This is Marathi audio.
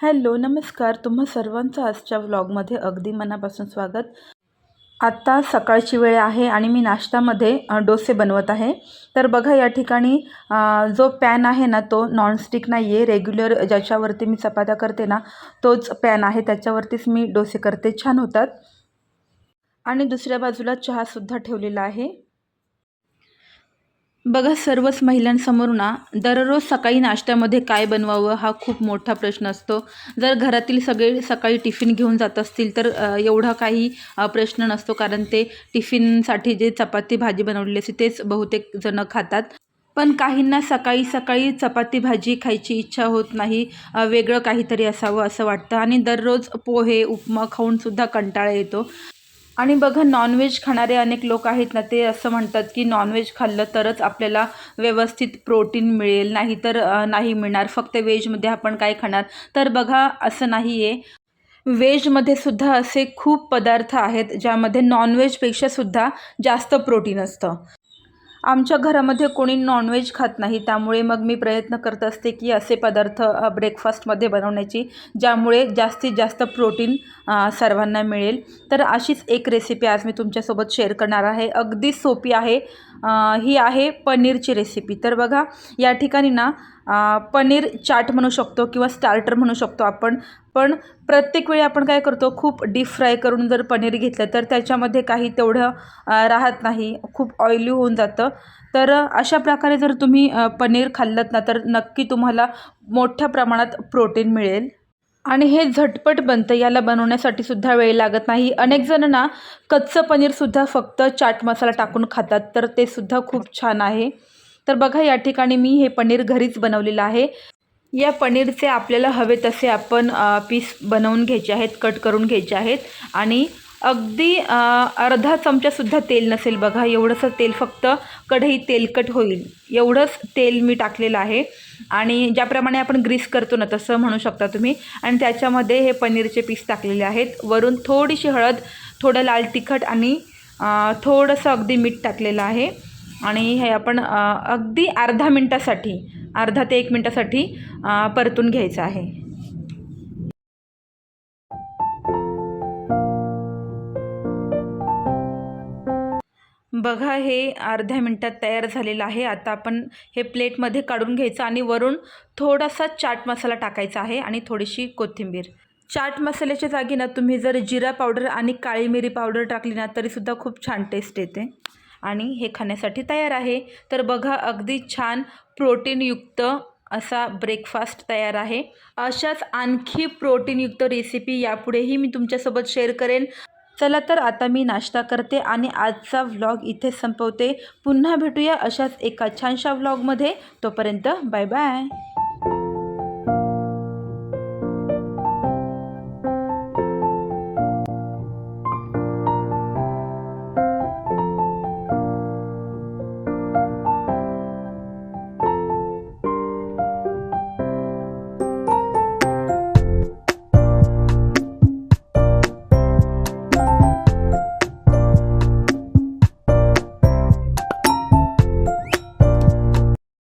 हॅलो नमस्कार. तुम्हा सर्वांचं आजच्या व्लॉगमध्ये अगदी मनापासून स्वागत. आत्ता सकाळची वेळ आहे आणि मी नाश्त्यामध्ये डोसे बनवत आहे. तर बघा या ठिकाणी जो पॅन आहे ना तो नॉनस्टिक नाही आहे रेग्युलर ज्याच्यावरती मी चपात्या करते ना तोच पॅन आहे. त्याच्यावरतीच मी डोसे करते. छान होतात. आणि दुसऱ्या बाजूला चहासुद्धा ठेवलेला आहे. बघा सर्वच महिलांसमोर ना दररोज सकाळी नाश्त्यामध्ये काय बनवावं हा खूप मोठा प्रश्न असतो. जर घरातील सगळे सकाळी टिफिन घेऊन जात असतील तर एवढा काही प्रश्न नसतो. कारण ते टिफिनसाठी जे चपाती भाजी बनवलेली असते तेच बहुतेक जणं खातात. पण काहींना सकाळी सकाळी चपाती भाजी खायची इच्छा होत नाही. वेगळं काहीतरी असावं असं वाटतं. आणि दररोज पोहे उपमा खाऊनसुद्धा कंटाळा येतो. आणि बघा नॉनव्हेज खाणारे अनेक लोक आहेत ना ते असं म्हणतात की नॉनव्हेज खाल्लं तरच आपल्याला व्यवस्थित प्रोटीन मिळेल नाही तर नाही मिळणार. फक्त व्हेजमध्ये आपण काय खाणार? तर बघा असं नाही आहे व्हेजमध्ये सुद्धा असे खूप पदार्थ आहेत ज्यामध्ये नॉनव्हेजपेक्षा सुद्धा जास्त प्रोटीन असतं. आमच्या घरामध्ये कोणी नॉनव्हेज खात नाही त्यामुळे मग मी प्रयत्न करत असते की असे पदार्थ ब्रेकफास्टमध्ये बनवण्याची ज्यामुळे जास्तीत जास्त प्रोटीन सर्वांना मिळेल. तर अशीच एक रेसिपी आज मी तुमच्यासोबत शेअर करणार आहे. अगदी सोपी आहे. ही आहे पनीरची रेसिपी तर बघा या ठिकाणी ना पनीर चाट म्हणू शकतो किंवा स्टार्टर म्हणू शकतो आपण. पण प्रत्येक वेळी आपण काय करतो खूप डीप फ्राय करून जर पनीर घेतलं तर त्याच्यामध्ये काही तेवढं राहत नाही. खूप ऑइली होऊन जातं. तर अशा प्रकारे जर तुम्ही पनीर खाल्लत ना तर नक्की तुम्हाला मोठ्या प्रमाणात प्रोटीन मिळेल. आणि हे झटपट बनतं. याला बनवण्यासाठी सुद्धा वेळ लागत नाही. अनेक जण ना कच्चं पनीरसुद्धा फक्त चाट मसाला टाकून खातात. तर ते सुद्धा खूप छान आहे. तर बघा या ठिकाणी मी हे पनीर घरीच बनवलेलं आहे. या पनीरचे आपल्याला हवे तसे आपण पीस बनवून घ्यायचे आहेत कट करून घ्यायचे आहेत. आणि अगदी अर्धा चमचासुद्धा तेल नसेल बघा एवढंसं तेल फक्त कढई तेलकट होईल. एवढंच तेल मी टाकलेलं आहे. आणि ज्याप्रमाणे आपण ग्रीस करतो ना तसं म्हणू शकता तुम्ही. आणि त्याच्यामध्ये हे पनीरचे पीस टाकलेले आहेत. वरून थोडीशी हळद थोडं लाल तिखट आणि थोडंसं अगदी मीठ टाकलेलं आहे. आणि हे आपण अगदी अर्धा मिनटासाठी अर्धा ते एक मिनटासाठी परतून घ्यायचं आहे. बघा हे अर्ध्या मिनटात तयार झालेलं आहे. आता आपण हे प्लेटमध्ये काढून घ्यायचं आणि वरून थोडासा चाट मसाला टाकायचा आहे आणि थोडीशी कोथिंबीर. चाट मसाल्याच्या जागी ना तुम्ही जर जिरा पावडर आणि काळी मिरी पावडर टाकली ना तरीसुद्धा खूप छान टेस्ट येते. आणि हे खाण्यासाठी तयार आहे. तर बघा अगदी छान प्रोटीनयुक्त असा ब्रेकफास्ट तयार आहे. अशाच आणखी प्रोटीनयुक्त रेसिपी यापुढेही मी तुमच्यासोबत शेअर करेन. चला तर आता मी नाश्ता करते आणि आजचा व्लॉग इथे संपवते. पुन्हा भेटूया अशाच एका छानशा व्लॉगमध्ये. तोपर्यंत बाय बाय.